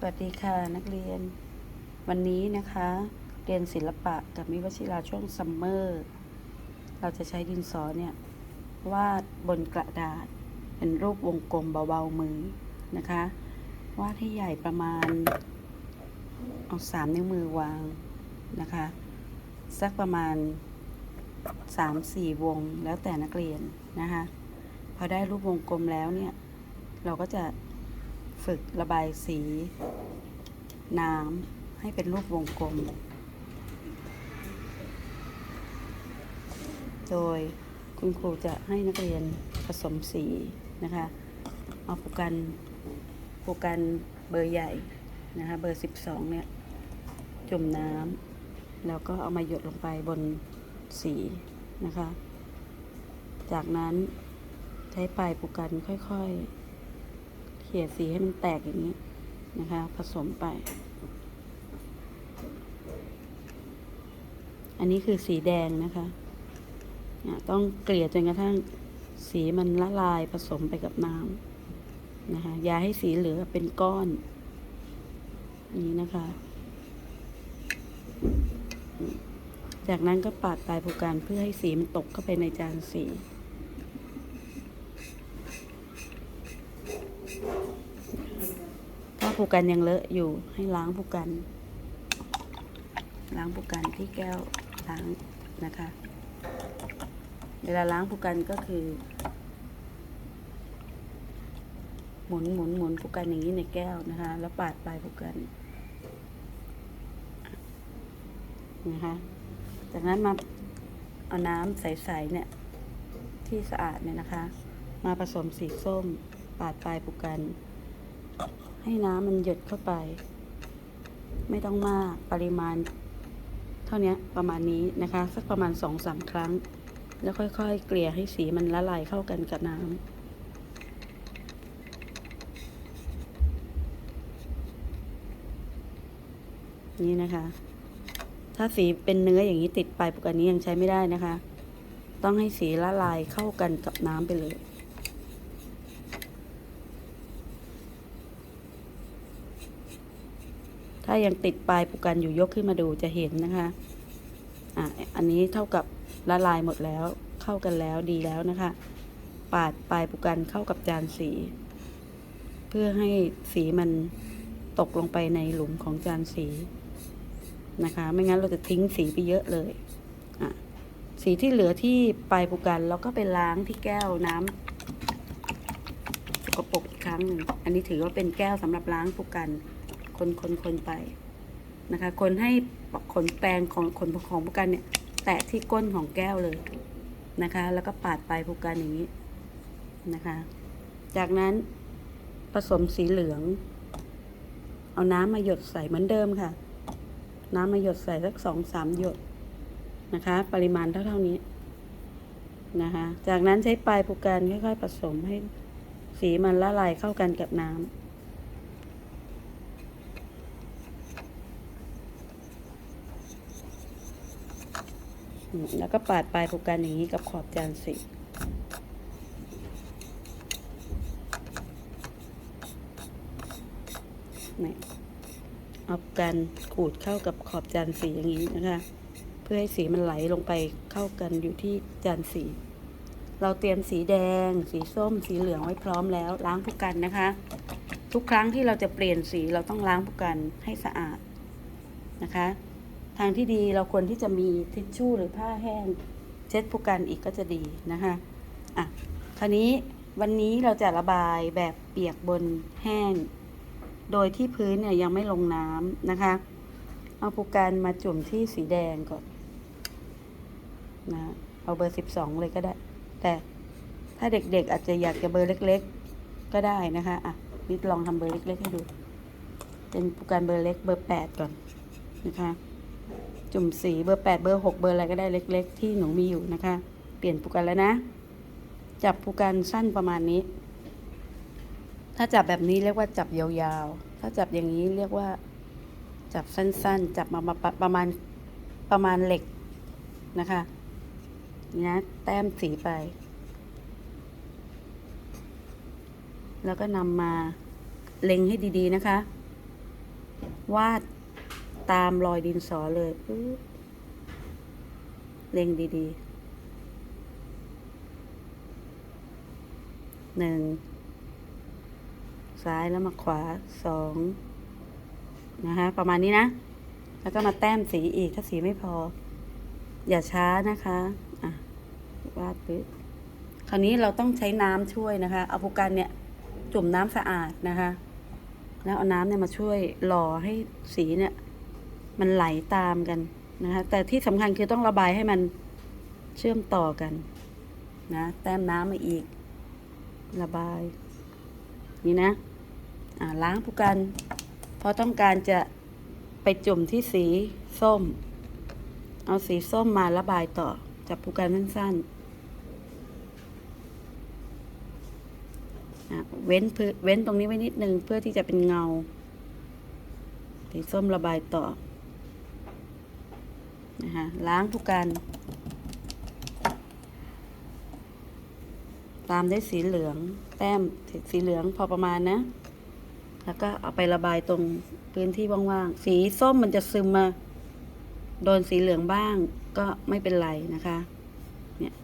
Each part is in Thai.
สวัสดีค่ะนักเรียน วันนี้นะคะ เรียนศิลปะกับมิวชิราช่วงซัมเมอร์เราจะใช้ดินสอเนี่ยวาดบนกระดาษ เป็นรูปวงกลมเบาๆมือนะคะ วาดให้ใหญ่ประมาณ เอาสามนิ้วมือวางนะคะ สักประมาณสามสี่วงแล้วแต่นักเรียนนะคะ พอได้รูปวงกลมแล้วเนี่ย เราก็จะ ฝึกระบายสี น้ำให้เป็นรูปวงกลม โดยคุณครูจะให้นักเรียนผสมสีนะคะ เอาปูกันปูกันเบอร์ใหญ่นะคะ เบอร์ 12 เนี่ย จุ่มน้ำแล้วก็เอามาหยดลงไปบนสีนะคะ จากนั้นใช้ปลายปูกันค่อยๆ เขี่ยสีให้มันแตกอย่างนี้นะคะ ผสมไป อันนี้คือสีแดงนะคะเนี่ยต้องเกลี่ยจนกระทั่งสีมันละลายผสมไปกับน้ำนะคะ อย่าให้สีเหลือเป็นก้อน นี้นะคะ จากนั้นก็ปาดปลายผูกการเพื่อให้สีมันตกเข้าไปในจานสี ถ้า ผูกกันยังเลอะอยู่ให้ล้างผูกกัน ล้างผูกกันที่แก้วล้างนะคะ เวลาล้างผูกกันก็คือ หมุนหมุนหมุนผูกกันอย่างนี้ในแก้วนะคะ แล้วปาดปลายผูกกันนะคะจากนั้นมาเอาน้ำใสๆเนี่ยที่สะอาดเนี่ยนะคะ มาผสมสีส้มปาดปลายผูกกัน ให้น้ำมันหยดเข้าไป ไม่ต้องมากปริมาณ เท่านี้ประมาณนี้นะคะ สักประมาณสองสามครั้ง แล้วค่อยๆ เกลี่ยให้สีมันละลายเข้ากันกับน้ำนี่นะคะ ถ้าสีเป็นเนื้ออย่างนี้ติดไปปกตินี้ยังใช้ไม่ได้นะคะ ต้องให้สีละลายเข้ากันกับน้ำไปเลย ถ้ายังติดปลายปูกันอยู่ยกขึ้นมาดูจะเห็นนะคะอะอันนี้เท่ากับละลายหมดแล้วเข้ากันแล้วดีแล้วนะคะ ปาดปลายปูกันเข้ากับจานสี เพื่อให้สีมันตกลงไปในหลุมของจานสีนะคะ ไม่งั้นเราจะทิ้งสีไปเยอะเลยอะสีที่เหลือที่ปลายปูกันเราก็ไปล้างที่แก้วน้ำสกปรกอีกครั้งหนึ่งอันนี้ถือว่าเป็นแก้วสำหรับล้างปูกัน คนคนคนไปนะคะคนให้ขนแปรงของขนของผู้กันเนี่ย แตะที่ก้นของแก้วเลยนะคะ แล้วก็ปาดไปลายผู้กันอย่างนี้นะคะ จากนั้นผสมสีเหลือง เอาน้ำมาหยดใส่เหมือนเดิมค่ะ น้ำมาหยดใส่สักสองสามหยดนะคะ ปริมาณเท่าเท่านี้นะคะ จากนั้นใช้ปลายผู้กันค่อยๆผสมให้สีมันละลายเข้ากันกับน้ำ แล้วก็ปาดปลายผูกกันอย่างนี้กับขอบจานสีนี่เอากันขูดเข้ากับขอบจานสีอย่างนี้นะคะ เพื่อให้สีมันไหลลงไปเข้ากันอยู่ที่จานสี เราเตรียมสีแดง สีส้ม สีเหลืองไว้พร้อมแล้วล้างผูกกันนะคะ ทุกครั้งที่เราจะเปลี่ยนสีเราต้องล้างผูกกันให้สะอาดนะคะ ทางที่ดีเราควรที่จะมีทิชชู่หรือผ้าแห้ง เช็ดผู้กันอีกก็จะดีนะคะอะคราวนี้วันนี้เราจะระบายแบบเปียกบนแห้ง โดยที่พื้นเนี่ยยังไม่ลงน้ำนะคะ เอาผู้กันมาจุ่มที่สีแดงก่อนนะเอาเบอร์สิบสองเลยก็ได้ แต่ถ้าเด็กๆอาจจะอยากจะเบอร์เล็ก ๆ ก็ได้นะคะอะนิดลองทำเบอร์เล็ก ๆ ให้ดู เป็นผู้กันเบอร์เล็กเบอร์แปดก่อนนะคะ จุ่มสีเบอร์แปดเบอร์หกเบอร์อะไรก็ได้เล็ก ๆ ที่หนูมีอยู่นะคะ เปลี่ยนผูกกันแล้วนะ จับผูกกันสั้นประมาณนี้ ถ้าจับแบบนี้เรียกว่าจับยาวๆ ถ้าจับอย่างนี้เรียกว่า จับสั้นๆ จับมาประประมาณประมาณเหล็กนะคะนี่นะแต้มสีไป แล้วก็นำมาเล็งให้ดีๆนะคะ วาด ตามรอยดินสอเลยเล็งดีๆหนึ่งซ้ายแล้วมาขวาสองนะคะประมาณนี้นะ แล้วก็มาแต้มสีอีกถ้าสีไม่พอ อย่าช้านะคะอะวาดปึ๊บคราวนี้เราต้องใช้น้ำช่วยนะคะ เอาผูกันเนี่ยจุ่มน้ำสะอาดนะคะ แล้วเอาน้ำเนี่ยมาช่วยหล่อให้สีเนี่ย มันไหลตามกันนะคะแต่ที่สำคัญคือต้องระบายให้มันเชื่อมต่อกันนะแต้มน้ำมาอีก ระบาย นี่นะอ่าล้างผู้กัน เพราะต้องการจะไปจุ่มที่สีส้ม เอาสีส้มมาระบายต่อจับผู้กันสั้นๆเว้นพื้นเว้นตรงนี้ไว้นิดนึงเพื่อที่จะเป็นเงา สีส้มระบายต่อ นะคะล้างผู้กันตามด้วยสีเหลือง แต้มสีเหลืองพอประมาณนะ แล้วก็เอาไประบายตรงพื้นที่ว่างๆ สีส้มมันจะซึมมา โดนสีเหลืองบ้างก็ไม่เป็นไรนะคะ เนี่ย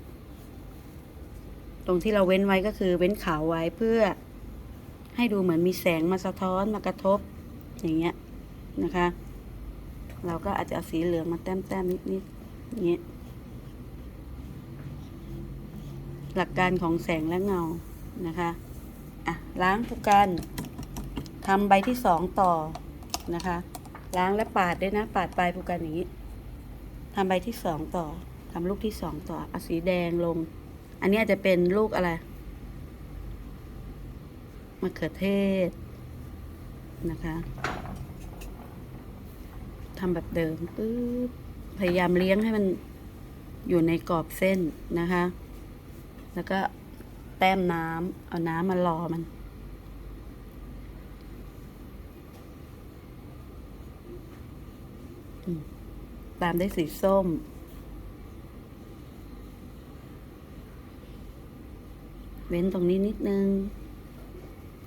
ตรงที่เราเว้นไว้ก็คือเว้นขาวไว้เพื่อให้ดูเหมือนมีแสงมาสะท้อนมากระทบ อย่างเงี้ยนะคะ เราก็อาจจะเอาสีเหลืองมาแต้มๆนิดๆอย่างเงี้ยหลักการของแสงและเงานะคะอะล้างผู้กันทำใบที่สองต่อนะคะ ล้างและปาดด้วยนะ ปาดปลายผู้กันอย่างนี้ทำใบที่สองต่อทำลูกที่สองต่อเอาสีแดงลง อันนี้อาจจะเป็นลูกอะไรมะเขือเทศนะคะ ทำแบบเดิมปึ๊บพยายามเลี้ยงให้มันอยู่ในกรอบเส้นนะคะ แล้วก็แต้มน้ำเอาน้ำมารอมัน ตามด้วยสีส้ม เว้นตรงนี้นิดนึง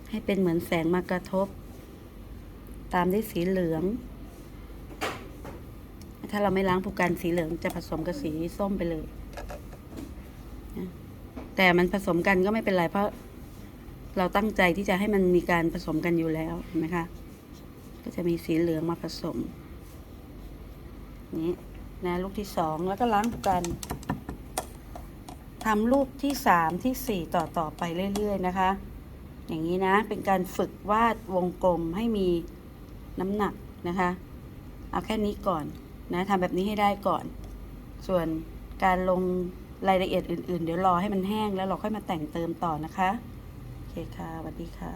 ให้เป็นเหมือนแสงมากระทบ ตามด้วยสีเหลือง ถ้าเราไม่ล้างผูกกันสีเหลืองจะผสมกับสีส้มไปเลยนะแต่มันผสมกันก็ไม่เป็นไรเพราะเราตั้งใจที่จะให้มันมีการผสมกันอยู่แล้วเห็นไหมคะ ก็จะมีสีเหลืองมาผสม นี้นะลูกที่สองแล้วก็ล้างผูกันทำลูกที่สามที่สี่ต่อต่อไปเรื่อย ๆ นะคะ อย่างนี้นะ เป็นการฝึกวาดวงกลมให้มีน้ำหนักนะคะ เอาแค่นี้ก่อน นะทำแบบนี้ให้ได้ก่อน ส่วนการลงรายละเอียดอื่น ๆ เดี๋ยวรอให้มันแห้งแล้วเราค่อยมาแต่งเติมต่อนะคะ โอเคค่ะสวัสดีค่ะ